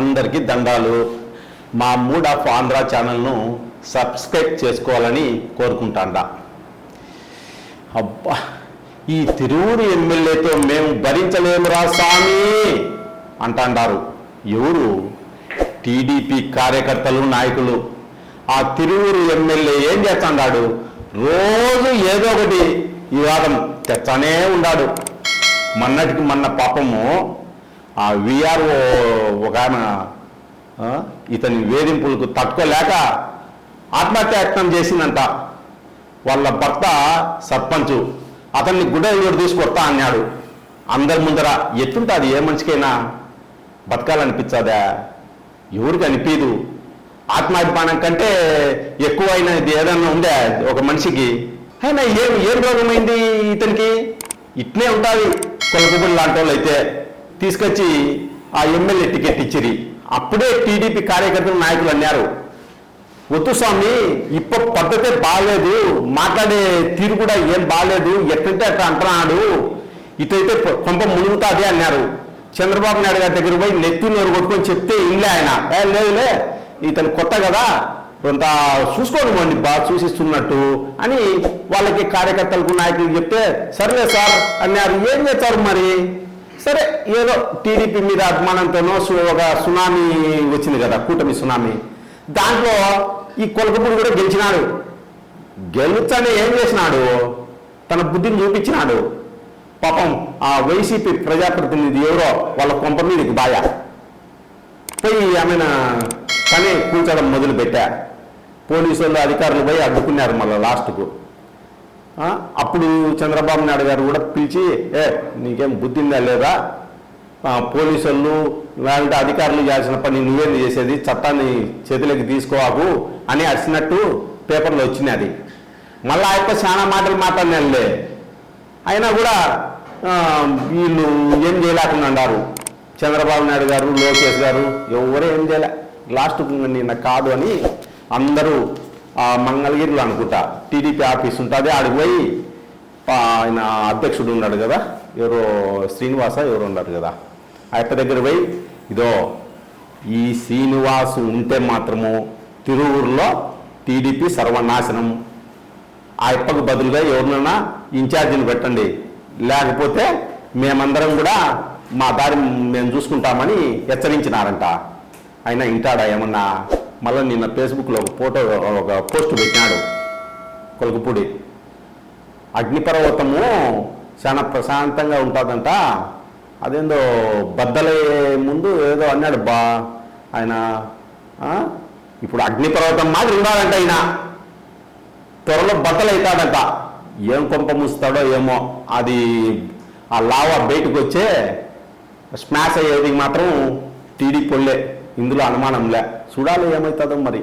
అందరికీ దండాలు. మా మూడ్ ఆఫ్ ఆంధ్ర ఛానల్ను సబ్స్క్రైబ్ చేసుకోవాలని కోరుకుంటాండా. అబ్బా ఈ తిరువురు ఎమ్మెల్యేతో మేము భరించలేమురా స్వామి అంటాండారు. ఎవరు? టీడీపీ కార్యకర్తలు నాయకులు. ఆ తిరువురు ఎమ్మెల్యే ఏం చేస్తాడాడు? రోజు ఏదో ఒకటి వివాదం తెచ్చానే ఉన్నాడు మొన్నటికి మొన్న పాపము ఆ విఆర్ఓ ఒక ఆమె ఇతని వేధింపులకు తట్టుకోలేక ఆత్మహత్యాయత్నం చేసిందంట. వాళ్ళ భర్త సర్పంచ్. అతన్ని గుడ్డ తీసుకొస్తా అన్నాడు. అందరి ముందర ఎట్లుంటుంది? ఏ మనిషికైనా బతకాలనిపించదా? ఎవరికి అనిపించదు ఆత్మాభిమానం కంటే ఎక్కువైనది ఏదన్నా ఉందే ఒక మనిషికి? అయినా ఏం ఏం రోగమైంది ఇతనికి? ఇట్లే ఉంటుంది కొలకుబుల్ లాంటి వాళ్ళు అయితే తీసుకొచ్చి ఆ ఎమ్మెల్యే టికెట్ ఇచ్చిరి. అప్పుడే టీడీపీ కార్యకర్తలు నాయకులు అన్నారు వద్దు స్వామి ఇప్ప పద్ధతే బాగాలేదు మాట్లాడే తీరు కూడా ఏం బాగాలేదు ఎట్లంటే అట్లా అంటున్నాడు ఇటైతే కొంప మునుగుతుంది అన్నారు. చంద్రబాబు నాయుడు గారి దగ్గర పోయి నెత్తి నోరు కొట్టుకొని చెప్తే ఇల్లే ఆయన. లేదులే ఇతను కొత్త కదా కొంత చూసుకోండి మండి బాగా చూసిస్తున్నట్టు అని వాళ్ళకి కార్యకర్తలకు నాయకులు చెప్తే సర్లే సార్ అన్నారు. ఏం చేస్తారు మరి? సరే ఏదో టీడీపీ మీద అభిమానంతోనో ఒక సునామీ వచ్చింది కదా కూటమి సునామీ. దాంట్లో ఈ కొలకపూడి కూడా గెలిచినాడు. గెలుచని ఏం చేసినాడు? తన బుద్ధిని చూపించినాడు. పాపం ఆ వైసీపీ ప్రజాప్రతినిధి ఎవరో వాళ్ళ కొంప మీదకి బాయ. పోయి ఆమెను పని కూర్చోడం మొదలు పెట్టా పోలీసు వాళ్ళు అధికారులు పోయి అడ్డుకున్నారు మళ్ళీ లాస్ట్కు. అప్పుడు చంద్రబాబు నాయుడు గారు కూడా పిలిచి ఏ నీకేం బుద్ధి ఉందా లేదా? పోలీసులు పోలీసు వాళ్ళు లేదంటే అధికారులు చేసిన పని నువ్వేంది చేసేది? చట్టాన్ని చేతిలోకి తీసుకోవాకు అని అరిచినట్టు పేపర్లో వచ్చినది మళ్ళీ ఆయన చాలా మాటలు మాట్లాడినలే అయినా కూడా వీళ్ళు ఏం చేయలేకుండా అన్నారు చంద్రబాబు నాయుడు గారు లోకేష్ గారు ఎవరు ఏం చేయలే లాస్ట్ నిన్న కాదు అని అందరూ మంగళగిరిలో అనుకుంటా. టీడీపీ ఆఫీస్ ఉంటుంది. ఆడికి పోయి ఆయన అధ్యక్షుడు ఉన్నాడు కదా. ఎవరో శ్రీనివాస ఎవరు ఉన్నారు కదా. ఆ దగ్గర పోయి ఇదో ఈ శ్రీనివాస్ ఉంటే మాత్రము తిరువురులో టీడీపీ సర్వనాశనం. ఆ ఇప్పకు బదులుగా ఎవరినైనా ఇన్ఛార్జిని పెట్టండి. లేకపోతే మేమందరం కూడా మా దారి మేము చూసుకుంటామని హెచ్చరించినారంట. ఆయన ఇంటాడా ఏమన్నా? మళ్ళీ నిన్న ఫేస్బుక్లో ఒక ఫోటో ఒక పోస్ట్ పెట్టినాడు కొలకపూడి. అగ్నిపర్వతము చాలా ప్రశాంతంగా ఉంటుందంట. అదేందో బద్దలే ముందు ఏదో అన్నాడు బా ఆయన. ఇప్పుడు అగ్నిపర్వతం మాదిరి ఉండాలంట ఆయన త్వరలో బట్టలు అవుతాడంట ఏం కొంప ముస్తాడో ఏమో. అది ఆ లావా బయటకు వచ్చే స్మాష్ అయ్యేది మాత్రం టీడీ పొల్లే. ఇందులో అనుమానంలే చూడాలి ఏమవుతుందో మరి